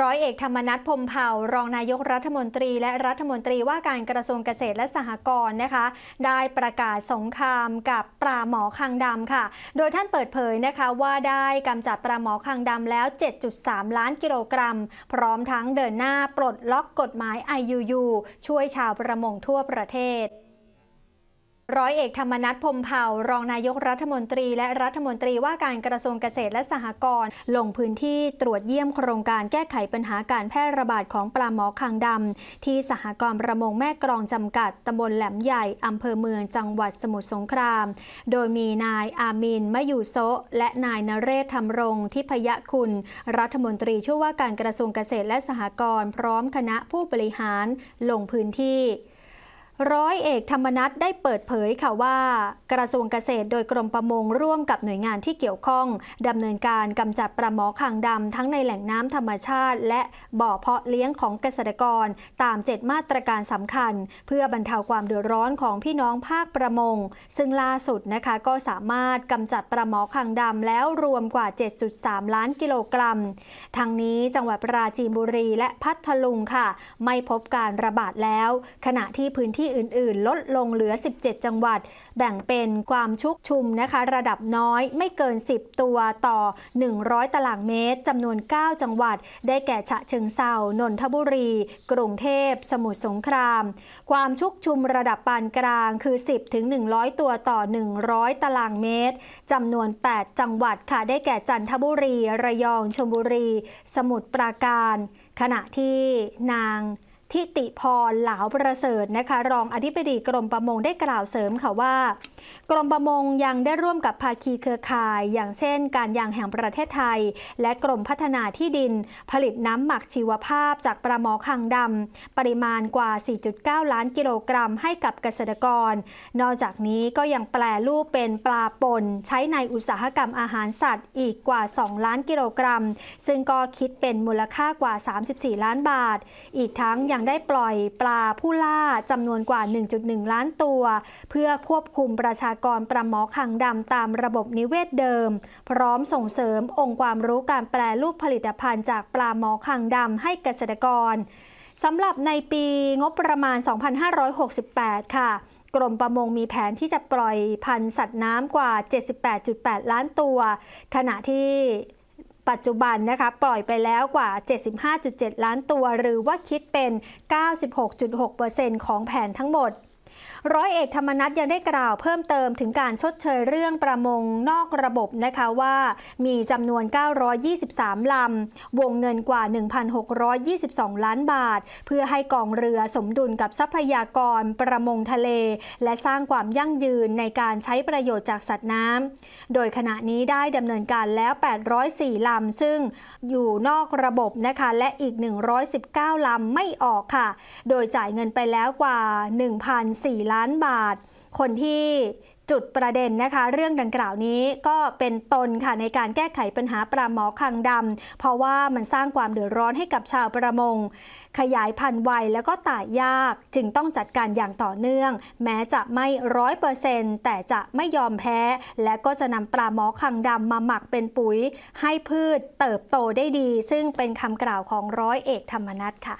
ร้อยเอกธรรมนัฐพมเผ่ารองนายกรัฐมนตรีและรัฐมนตรีว่าการกระทรวงเกษตรและสหกรณ์นะคะ ได้ประกาศสงครามกับปลาหมอคางดำค่ะ โดยท่านเปิดเผยนะคะว่าได้กำจัดปลาหมอคางดำแล้ว 7.3 ล้านกิโลกรัม พร้อมทั้งเดินหน้าปลดล็อกกฎหมาย IUU ช่วยชาวประมงทั่วประเทศ ร้อยเอกธรรมนัฐพมเผ่ารองนายกรัฐมนตรี และรัฐมนตรีว่าการกระทรวงเกษตรและสหกรณ์ลงพื้นที่ตรวจเยี่ยมโครงการแก้ไขปัญหาการแพร่ระบาดของปลาหมอคางดำที่สหกรณ์ประมงแม่กรองจำกัดตำบลแหลมใหญ่อำเภอเมืองจังหวัดสมุทรสงคราม โดยมีนายอามินมะยูโซะและนายนเรศธรรมรงทิพยคุณ รัฐมนตรีช่วยว่าการกระทรวงเกษตรและสหกรณ์พร้อมคณะผู้บริหารลงพื้นที่ ร้อยเอกธรรมนัฐได้เปิดเผยค่ะว่า กระทรวงเกษตรโดยกรมประมงร่วมกับหน่วยงานที่เกี่ยวข้องดำเนินการกำจัดปลาหมอคางดำทั้งในแหล่งน้ำธรรมชาติ และบ่อเพาะเลี้ยงของเกษตรกร ตาม7มาตรการสำคัญ เพื่อบรรเทาความเดือดร้อนของพี่น้องภาคประมง ซึ่งล่าสุดนะคะก็สามารถกำจัดปลาหมอคางดำแล้วรวมกว่า 7.3 ล้านกิโลกรัมทางนี้จังหวัดปราจีนบุรีและพัทลุงค่ะ ไม่พบการระบาดแล้ว ขณะที่พื้นที่อื่นๆ ลดลงเหลือ 17 จังหวัด แบ่งเป็นความชุกชุมนะคะ ระดับน้อยไม่เกิน 10 ตัวต่อ 100 ตารางเมตรจำนวน 9 จังหวัด ได้แก่ฉะเชิงเซานนทบุรี กรุงเทพ สมุทรสงคราม ความชุกชุมระดับปานกลางคือ 10ถึง100 ตัวต่อ 100 ตารางเมตรจำนวน 8 จังหวัดค่ะได้แก่จันทบุรี ระยองชลบุรี สมุทรปราการ ขณะที่นาง ทิติพรเหลาประเสริฐนะคะ รองอธิบดีกรมประมงได้กล่าวเสริมค่ะว่า กรมประมงยังได้ร่วมกับภาคีเครือข่าย อย่างเช่น การยางแห่งประเทศไทย และกรมพัฒนาที่ดิน ผลิตน้ำหมักชีวภาพจากปลาหมอคางดำปริมาณกว่า 4.9 ล้านกิโลกรัมให้กับเกษตรกร นอกจากนี้ก็ยังแปลรูปเป็นปลาป่นใช้ในอุตสาหกรรมอาหารสัตว์อีกกว่า 2 ล้านกิโลกรัม ซึ่งก็คิดเป็นมูลค่ากว่า 34 ล้านบาท อีกทั้งยังได้ปล่อยปลาผู้ล่าจำนวนกว่า 1.1 ล้านตัว เพื่อควบคุมประชากรปลาหมอคางดำตามระบบนิเวศเดิม พร้อมส่งเสริมองค์ความรู้การแปลรูปผลิตภัณฑ์จากปลาหมอคางดำให้เกษตรกรสำหรับในปีงบประมาณ 2568 ค่ะ กรมประมงมีแผนที่จะปล่อยพันธุ์สัตว์น้ำกว่า 78.8 ล้านตัว ขณะที่ ปัจจุบันนะคะปล่อยไปแล้วกว่า 75.7 ล้านตัว หรือว่าคิดเป็น 96.6%ของแผนทั้งหมด ร้อยเอกธรรมนัฐยังได้กล่าวเพิ่มเติมถึงการชดเชยเรื่องประมงนอกระบบนะคะว่ามีจำนวน 923 ลำ วงเงินกว่า 1,622 ล้านบาท เพื่อให้กองเรือสมดุลกับทรัพยากรประมงทะเล และสร้างความยั่งยืนในการใช้ประโยชน์จากสัตว์น้ำ โดยขณะนี้ได้ดำเนินการแล้ว 804 ลำ ซึ่งอยู่นอกระบบนะคะและอีก 119 ลำไม่ออกค่ะ โดยจ่ายเงินไปแล้วกว่า 1,4 4 ล้านบาท คนที่จุดประเด็นนะคะ เรื่องดังกล่าวนี้ก็เป็นตนค่ะในการแก้ไขปัญหาปลาหมอคางดำเพราะว่ามันสร้างความเดือดร้อนให้กับชาวประมง ขยายพันธุ์ไวแล้วก็ตายยากจึงต้องจัดการอย่างต่อเนื่อง แม้จะไม่ร้อยเปอร์เซนต์แต่จะไม่ยอมแพ้ และก็จะนำปลาหมอคางดำมาหมักเป็นปุ๋ย ให้พืชเติบโตได้ดี ซึ่งเป็นคำกล่าวของร้อยเอกธรรมนัฐค่ะ